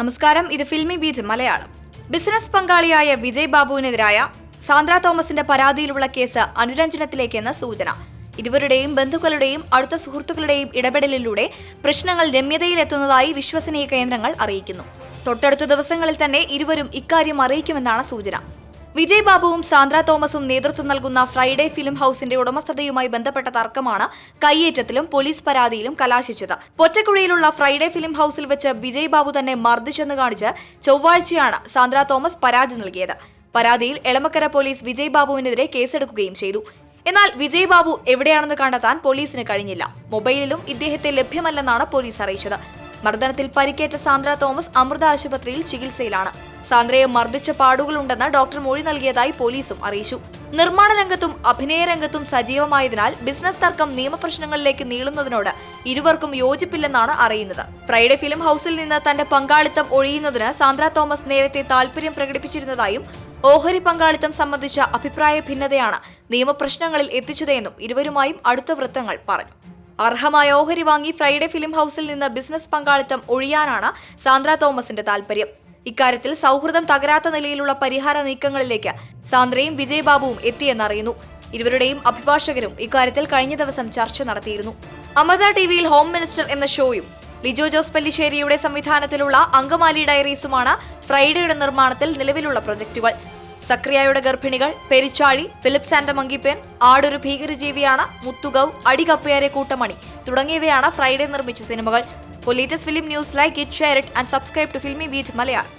നമസ്കാരം ഇത് filmy beat Malayalam. Business പങ്കാളിയായ വിജയ് ബാബുവിനെതിരായ സാന്ദ്ര തോമസിന്റെ പരാതിയിലുള്ള കേസ് അനുരഞ്ജനത്തിലേക്കെന്ന് സൂചന. ഇരുവരുടെയും ബന്ധുക്കളുടെയും അടുത്ത സുഹൃത്തുക്കളുടെയും ഇടപെടലിലൂടെ പ്രശ്നങ്ങൾ രമ്യതയിലെത്തുന്നതായി വിശ്വസനീയ കേന്ദ്രങ്ങൾ അറിയിക്കുന്നു. തൊട്ടടുത്ത ദിവസങ്ങളിൽ തന്നെ ഇരുവരും ഇക്കാര്യം അറിയിക്കുമെന്നാണ് സൂചന. വിജയ് ബാബുവും സാന്ദ്ര തോമസും നേതൃത്വം നൽകുന്ന ഫ്രൈഡേ ഫിലിം ഹൌസിന്റെ ഉടമസ്ഥതയുമായി ബന്ധപ്പെട്ട തർക്കമാണ് കയ്യേറ്റത്തിലും പോലീസ് പരാതിയിലും കലാശിച്ചത്. പൊറ്റക്കുഴയിലുള്ള ഫ്രൈഡേ ഫിലിം ഹൌസിൽ വെച്ച് വിജയ് ബാബു തന്നെ മർദ്ദിച്ചെന്ന് കാണിച്ച് ചൊവ്വാഴ്ചയാണ് സാന്ദ്ര തോമസ് പരാതി നൽകിയത്. പരാതിയിൽ എളമക്കര പോലീസ് വിജയ് ബാബുവിനെതിരെ കേസെടുക്കുകയും ചെയ്തു. എന്നാൽ വിജയ് ബാബു എവിടെയാണെന്ന് കണ്ടെത്താൻ പോലീസിന് കഴിഞ്ഞില്ല. മൊബൈലിലും ഇദ്ദേഹത്തെ ലഭ്യമല്ലെന്നാണ് പോലീസ് അറിയിച്ചത്. മർദ്ദനത്തിൽ പരിക്കേറ്റ സാന്ദ്ര തോമസ് അമൃത ആശുപത്രിയിൽ ചികിത്സയിലാണ്. സാന്ദ്രയെ മർദ്ദിച്ച പാടുകളുണ്ടെന്ന് ഡോക്ടർ മൊഴി നൽകിയതായി പോലീസും അറിയിച്ചു. നിർമ്മാണ രംഗത്തും അഭിനയ രംഗത്തും സജീവമായതിനാൽ ബിസിനസ് തർക്കം നിയമപ്രശ്നങ്ങളിലേക്ക് നീളുന്നതിനോട് ഇരുവർക്കും യോജിപ്പില്ലെന്നാണ് അറിയുന്നത്. ഫ്രൈഡേ ഫിലിം ഹൌസിൽ നിന്ന് തന്റെ പങ്കാളിത്തം ഒഴിയുന്നതിന് സാന്ദ്ര തോമസ് നേരത്തെ താൽപര്യം പ്രകടിപ്പിച്ചിരുന്നതായും ഓഹരി പങ്കാളിത്തം സംബന്ധിച്ച അഭിപ്രായ ഭിന്നതയാണ് നിയമപ്രശ്നങ്ങളിൽ എത്തിച്ചതെന്നും ഇരുവരുമായും അടുത്ത വൃത്തങ്ങൾ പറഞ്ഞു. അർഹമായ ഓഹരി വാങ്ങി ഫ്രൈഡേ ഫിലിം ഹൌസിൽ നിന്ന് ബിസിനസ് പങ്കാളിത്തം ഒഴിയാനാണ് സാന്ദ്ര തോമസിന്റെ താൽപര്യം. ഇക്കാര്യത്തിൽ സൗഹൃദം തകരാത്ത നിലയിലുള്ള പരിഹാര നീക്കങ്ങളിലേക്ക് സാന്ദ്രയും വിജയ് ബാബുവും എത്തിയെന്നറിയുന്നു. ഇരുവരുടെയും അഭിഭാഷകരും ഇക്കാര്യത്തിൽ കഴിഞ്ഞ ദിവസം ചർച്ച നടത്തിയിരുന്നു. അമൃത ടിവിയിൽ ഹോം മിനിസ്റ്റർ എന്ന ഷോയും ലിജോ ജോസ് പല്ലിശ്ശേരിയുടെ സംവിധാനത്തിലുള്ള അങ്കമാലി ഡയറീസുമാണ് ഫ്രൈഡേയുടെ നിർമ്മാണത്തിൽ നിലവിലുള്ള പ്രൊജക്ടുകൾ. സക്രിയയുടെ ഗർഭിണികൾ പെരിച്ചാഴി ഫിലിപ്സ് ആൻഡ് മങ്കിപ്പേൻ ആടൊരു ഭീകരജീവിയാണ് മുത്തുകൌ അടികപ്പയാരെ കൂട്ടമണി തുടങ്ങിയവയാണ് ഫ്രൈഡേ നിർമ്മിച്ച സിനിമകൾ for latest film news like it share it and subscribe to Filmibeat Malayalam.